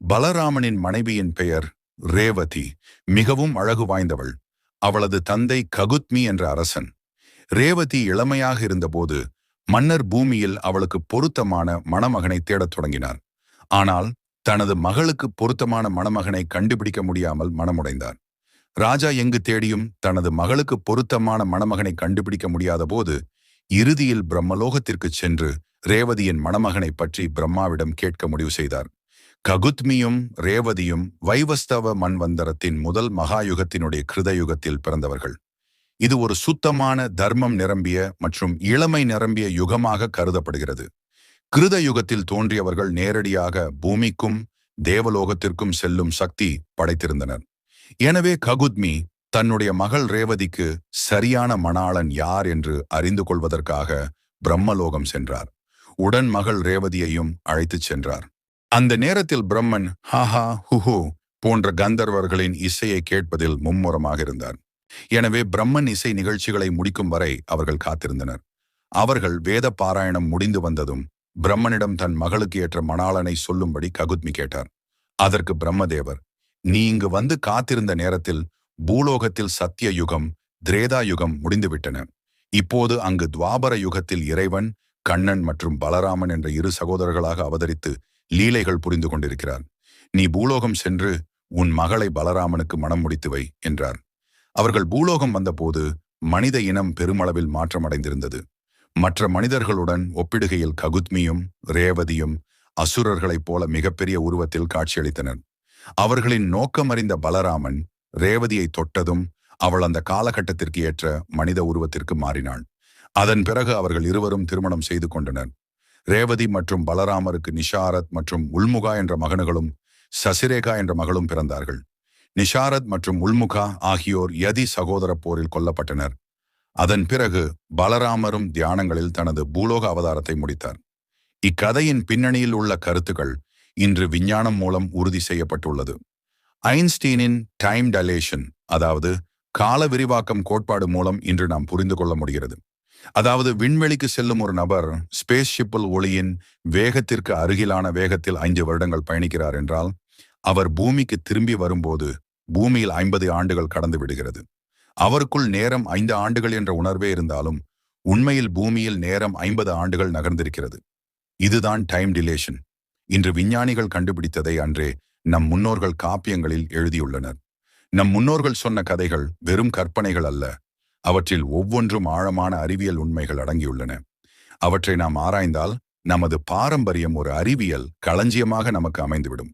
பலராமனின் மனைவியின் பெயர் ரேவதி மிகவும் அழகு வாய்ந்தவள். அவளது தந்தை ககுத்மி என்ற அரசன். ரேவதி இளமையாக இருந்தபோது மன்னர் பூமியில் அவளுக்கு பொருத்தமான மணமகனை தேடத் தொடங்கினார். ஆனால் தனது மகளுக்கு பொருத்தமான மணமகனை கண்டுபிடிக்க முடியாமல் மனமுடைந்தார். ராஜா எங்கு தேடியும் தனது மகளுக்கு பொருத்தமான மணமகனை கண்டுபிடிக்க முடியாத போது இறுதியில் பிரம்மலோகத்திற்கு சென்று ரேவதியின் மணமகனை பற்றி பிரம்மாவிடம் கேட்க முடிவு செய்தார். ககுத்மியும் ரேவதியும் வைவஸ்தவ மண்வந்தரத்தின் முதல் மகாயுகத்தினுடைய கிருதயுகத்தில் பிறந்தவர்கள். இது ஒரு சுத்தமான தர்மம் நிரம்பிய மற்றும் இளமை நிரம்பிய யுகமாக கருதப்படுகிறது. கிருத யுகத்தில் தோன்றியவர்கள் நேரடியாக பூமிக்கும் தேவலோகத்திற்கும் செல்லும் சக்தி படைத்திருந்தனர். எனவே ககுத்மி தன்னுடைய மகள் ரேவதிக்கு சரியான மணாளன் யார் என்று அறிந்து கொள்வதற்காக பிரம்மலோகம் சென்றார். உடன் மகள் ரேவதியையும் அழைத்துச் சென்றார். அந்த நேரத்தில் பிரம்மன் ஹாஹா ஹுஹு போன்ற கந்தர்வர்களின் இசையை கேட்பதில் மும்முரமாக இருந்தார். எனவே பிரம்மன் இசை நிகழ்ச்சிகளை முடிக்கும் வரை அவர்கள் காத்திருந்தனர். அவர்கள் வேத பாராயணம் முடிந்து வந்ததும் பிரம்மனிடம் தன் மகளுக்கு ஏற்ற மணாளனை சொல்லும்படி ககுத்மி கேட்டார். அதற்கு பிரம்மதேவர் நீ இங்கு வந்து காத்திருந்த நேரத்தில் பூலோகத்தில் சத்திய யுகம் திரேதா யுகம் முடிந்துவிட்டன இப்போது அங்கு துவாபர யுகத்தில் இறைவன் கண்ணன் மற்றும் பலராமன் என்ற இரு சகோதரர்களாக அவதரித்து லீலைகள் புரிந்து கொண்டிருக்கிறார் நீ பூலோகம் சென்று உன் மகளை பலராமனுக்கு மனம் முடித்து வை என்றார் அவர்கள் பூலோகம் வந்தபோது மனித இனம் பெருமளவில் மாற்றமடைந்திருந்தது. மற்ற மனிதர்களுடன் ஒப்பிடுகையில் ககுத்மியும் ரேவதியும் அசுரர்களைப் போல மிகப்பெரிய உருவத்தில் காட்சியளித்தனர். அவர்களின் நோக்கமறிந்த பலராமன் ரேவதியை தொட்டதும் அவள் அந்த காலகட்டத்திற்கு ஏற்ற மனித உருவத்திற்கு மாறினாள். அதன் பிறகு அவர்கள் இருவரும் திருமணம் செய்து கொண்டனர். ரேவதி மற்றும் பலராமருக்கு நிஷாரத் மற்றும் உள்முகா என்ற மகன்களும் சசிரேகா என்ற மகளும் பிறந்தார்கள். நிஷாரத் மற்றும் உள்முகா ஆகியோர் யதி சகோதர போரில் கொல்லப்பட்டனர். அதன் பிறகு பலராமரும் தியானங்களில் தனது பூலோக அவதாரத்தை முடித்தார். இக்கதையின் பின்னணியில் உள்ள கருத்துக்கள் இன்று விஞ்ஞானம் மூலம் உறுதி செய்யப்பட்டுள்ளது. ஐன்ஸ்டீனின் டைம் டலேஷன் அதாவது கால விரிவாக்கம் கோட்பாடு மூலம் இன்று நாம் புரிந்து கொள்ள முடிகிறது. அதாவது விண்வெளிக்கு செல்லும் ஒரு நபர் ஸ்பேஸ் ஷிப்பில் ஒளியின் வேகத்திற்கு அருகிலான வேகத்தில் ஐந்து வருடங்கள் பயணிக்கிறார் என்றால் அவர் பூமிக்கு திரும்பி வரும்போது பூமியில் ஐம்பது ஆண்டுகள் கடந்து விடுகிறது. அவருக்குள் நேரம் ஐந்து ஆண்டுகள் என்ற உணர்வே இருந்தாலும் உண்மையில் பூமியில் நேரம் ஐம்பது ஆண்டுகள் நகர்ந்திருக்கிறது. இதுதான் டைம் டிலேஷன் இன்று விஞ்ஞானிகள் கண்டுபிடித்ததை அன்றே நம் முன்னோர்கள் காப்பியங்களில் எழுதியுள்ளனர். நம் முன்னோர்கள் சொன்ன கதைகள் வெறும் கற்பனைகள் அல்ல அவற்றில் ஒவ்வொன்றும் ஆழமான அறிவியல் உண்மைகள் அடங்கியுள்ளன. அவற்றை நாம் ஆராய்ந்தால் நமது பாரம்பரியம் ஒரு அறிவியல் களஞ்சியமாக நமக்கு அமைந்துவிடும்.